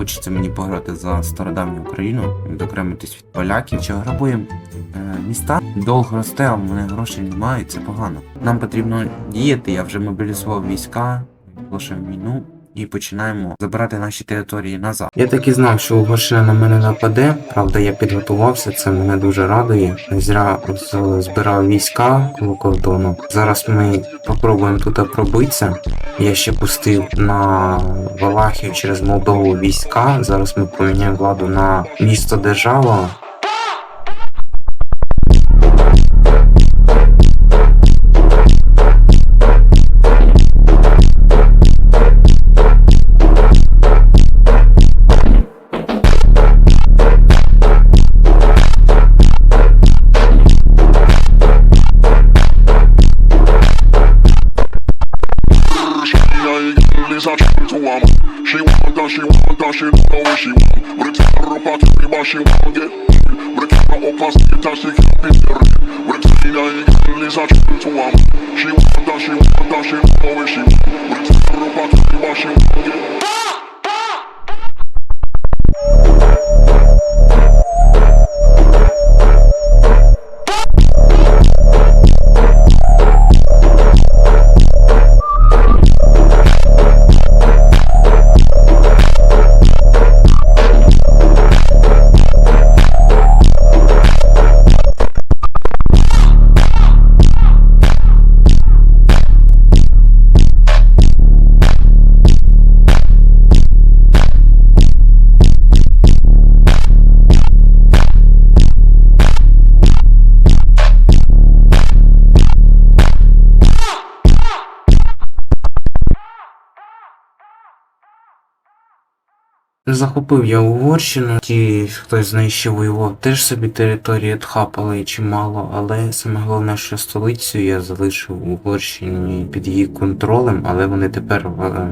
хочеться мені пограти за стародавню Україну, відокремитись від поляків. Чи грабуємо е, міста? Довго росте, а в мене грошей немає, це погано. Нам потрібно діяти, я вже мобілізував війська, оголошуємо війну. І починаємо забирати наші території назад. Я так і знав, що Угорщина на мене нападе. Правда, я підготувався, це мене дуже радує. Зря збирав війська коло кордону. Зараз ми попробуємо тут пробитися. Я ще пустив на Валахію через Молдову війська. Зараз ми поміняємо владу на місто держава. Ain't Lisa to him. She want that, she want that, she know what she want. But it's her up at me, but she want get. But it's up at state and she can't be to. She want that, she want that, she know what she want. But it's her up at me, but she get. Захопив я Угорщину, ті, хтось знищив воював, теж собі території тхапали чимало, але саме головне, що столицю я залишив Угорщині під її контролем, але вони тепер е,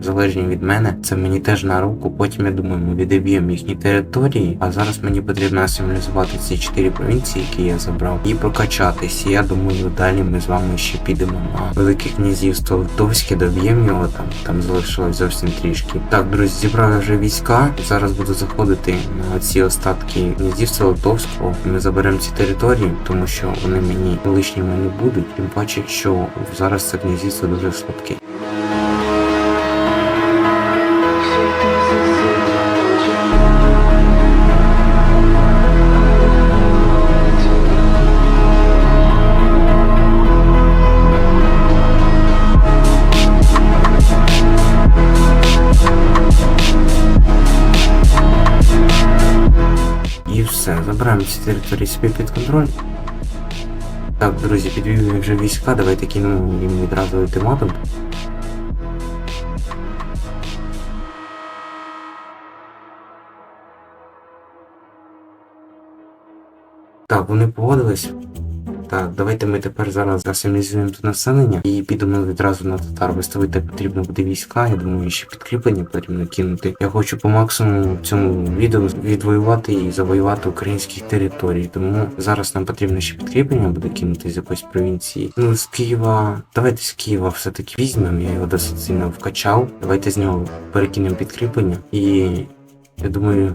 залежні від мене. Це мені теж на руку. Потім я думаю, ми відіб'ємо їхні території. А зараз мені потрібно асимілізувати ці чотири провінції, які я забрав, і прокачатись. Я думаю, далі ми з вами ще підемо на Велике Князівство Литовське, доб'ємо його там. Там залишилось зовсім трішки. Так, друзі, зібрав я вже війська. Зараз буду заходити на ці остатки князівства Литовського. Ми заберемо ці території, тому що вони мені лишніми не будуть. Тим паче, що зараз це князівство дуже слабке. Забираємо ці території собі під контроль. Так, друзі, підвів вже війська, давайте кинемо їм відразу ультиматум. Так, вони погодились. Так, давайте ми тепер зараз асимілізуємо тут населення і підемо відразу на татар. Виставити потрібно буде війська. Я думаю, ще підкріплення потрібно кинути. Я хочу по максимуму в цьому відео відвоювати і завоювати українських територій. Тому зараз нам потрібно ще підкріплення буде кинути з якоїсь провінції. Ну, з Києва. Давайте з Києва все-таки візьмемо. Я його досить сильно вкачав. Давайте з нього перекинемо підкріплення. І я думаю,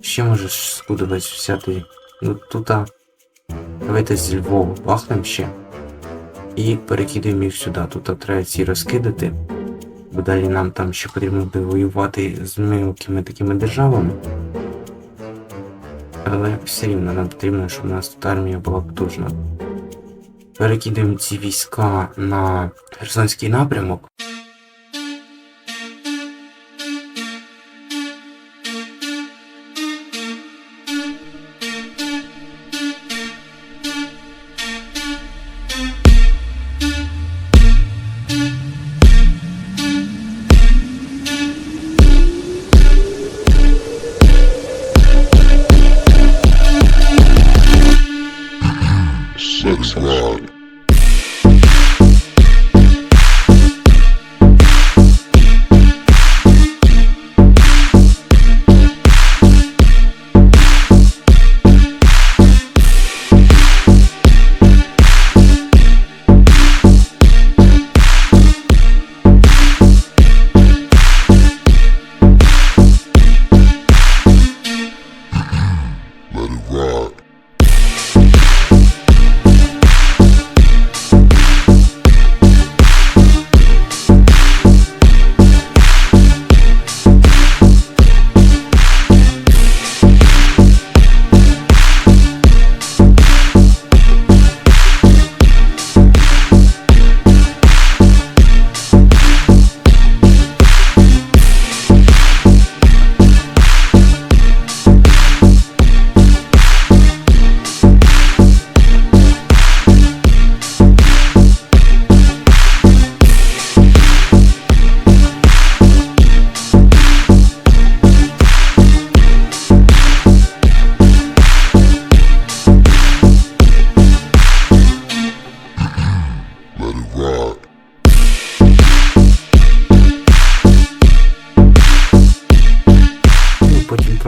ще може скудуватись взяти. Ну тут. Давайте з Львова бахнемо ще. І перекидаємо їх сюди. Тут треба ці розкидати. Бо далі нам там ще потрібно буде воювати з мілкими такими державами. Але все рівно нам потрібно, щоб у нас тут армія була потужна. Перекидаємо ці війська на Херсонський напрямок.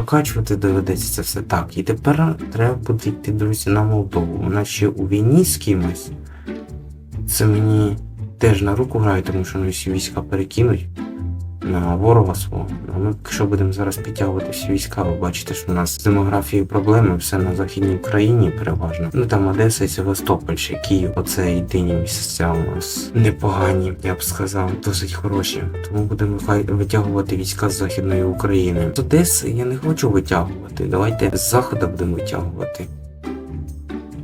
Прокачувати доведеться це все так. І тепер треба буде йти, друзі, на Молдову. Вона ще у війні з кимось. Це мені теж на руку грає, тому що вони всі війська перекинуть на ворога свого. А ми, якщо будемо зараз підтягувати всі війська, ви бачите, що у нас з демографією проблеми, все на Західній Україні переважно. Ну там Одеса і Севастополь, ще Київ. Оце єдині місця у нас непогані, я б сказав, досить хороші. Тому будемо витягувати війська з Західної України. З Одеси я не хочу витягувати. Давайте з заходу будемо витягувати.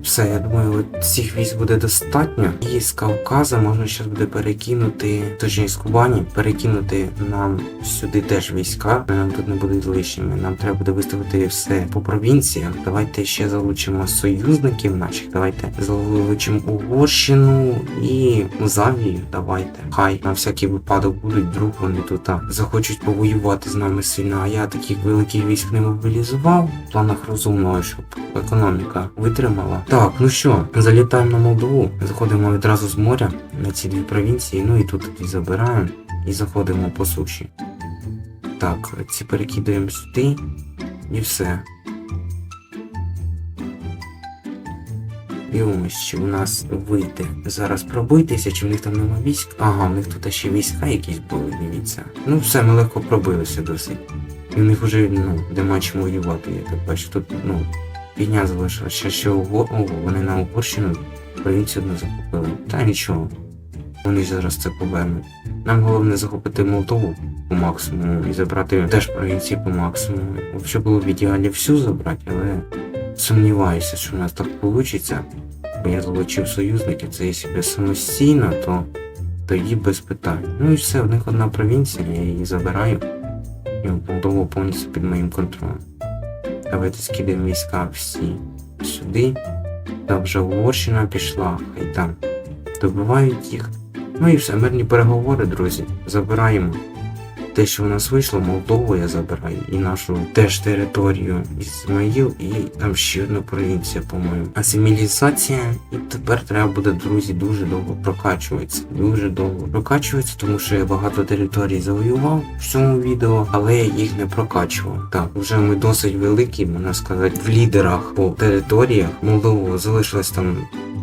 Все, я думаю, от цих військ буде достатньо. І з Кавказа можна зараз буде перекинути, точніше з Кубані, перекинути нам сюди теж війська. Нам тут не будуть лишніми. Нам треба буде виставити все по провінціях. Давайте ще залучимо союзників наших. Давайте залучимо Угорщину і Мозавію. Давайте. Хай на всякий випадок будуть, вдруг вони тут захочуть повоювати з нами сильно. А я таких великих військ не мобілізував в планах розумного, щоб економіка витримала. Так, ну що, залітаємо на Молдову, заходимо відразу з моря на ці дві провінції, ну і тут тоді забираємо і заходимо по суші. Так, ці перекидаємо сюди і все. Дивимось, чи у нас вийде зараз пробитися, чи в них там нема військ. Ага, в них тут ще війська якісь були, дивіться. Ну все, ми легко пробилися досить. І в них вже ну, нема чим воювати, я так бачу. Тут, ну, Піня залишилась ще Уго... Ого, вони на Угорщину провінцію одну захопили. Та нічого. Вони ж зараз це повернуть. Нам головне захопити Молдову по максимуму і забрати теж провінції по максимуму. Взагалі було б в ідеалі всю забрати, але сумніваюся, що у нас так вийде. Бо я залучив союзників, це якщо б самостійно, то тоді без питань. Ну і все, в них одна провінція, я її забираю. І Молдову повністю під моїм контролем. Давайте скидаємо війська всі сюди. Там вже Угорщина пішла, хай там добивають їх. Ну і все, мирні переговори, друзі. Забираємо. Те, що в нас вийшло, Молдову я забираю і нашу теж територію Ізмаїл, і там ще одна провінція, по-моєму. Асимілізація, і тепер треба буде, друзі, дуже довго прокачуватися. Дуже довго прокачуватися, тому що я багато територій завоював в цьому відео, але я їх не прокачував. Так, вже ми досить великі, можна сказати, в лідерах по територіях. Молдову залишилось там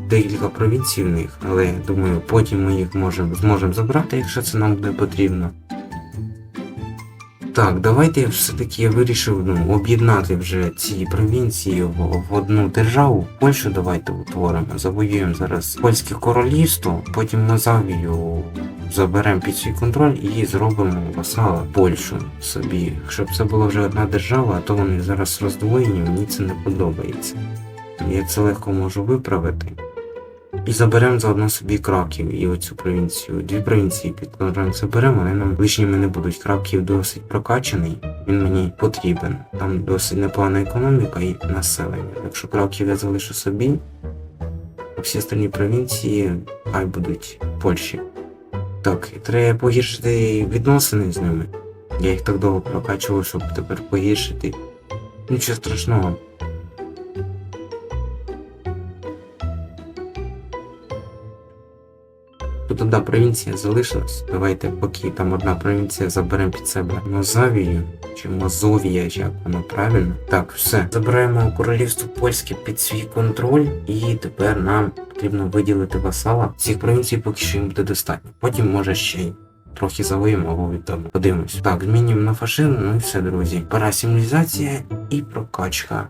декілька провінцій в них, але думаю, потім ми їх можемо зможемо забрати, якщо це нам буде потрібно. Так, давайте все-таки я вирішив ну, об'єднати вже ці провінції в, в одну державу. Польщу давайте утворимо. Завоюємо зараз польське королівство, потім Мозавію заберемо під свій контроль і зробимо васала Польщу собі. Щоб це була вже одна держава, а то вони зараз роздвоєні, мені це не подобається. Я це легко можу виправити. І заберемо заодно собі Краків і оцю провінцію. Дві провінції під контролем заберемо, але нам лишніми не будуть. Краків досить прокачаний, він мені потрібен. Там досить непогана економіка і населення. Якщо Краків я залишу собі, а всі остальні провінції хай будуть в Польщі. Так, і треба погіршити відносини з ними. Я їх так довго прокачував, щоб тепер погіршити. Нічого страшного. Одна провінція залишилась. Давайте, поки там одна провінція заберемо під себе Мозавію чи Мозовія, як воно правильно. Так, все. Забираємо королівство польське під свій контроль, і тепер нам потрібно виділити васала. Цих провінцій поки що їм буде достатньо. Потім може ще й трохи завоюємо або віддамо. Подивимось. Так, змінюємо на фашизм, ну і все, друзі. Пара символізація і прокачка.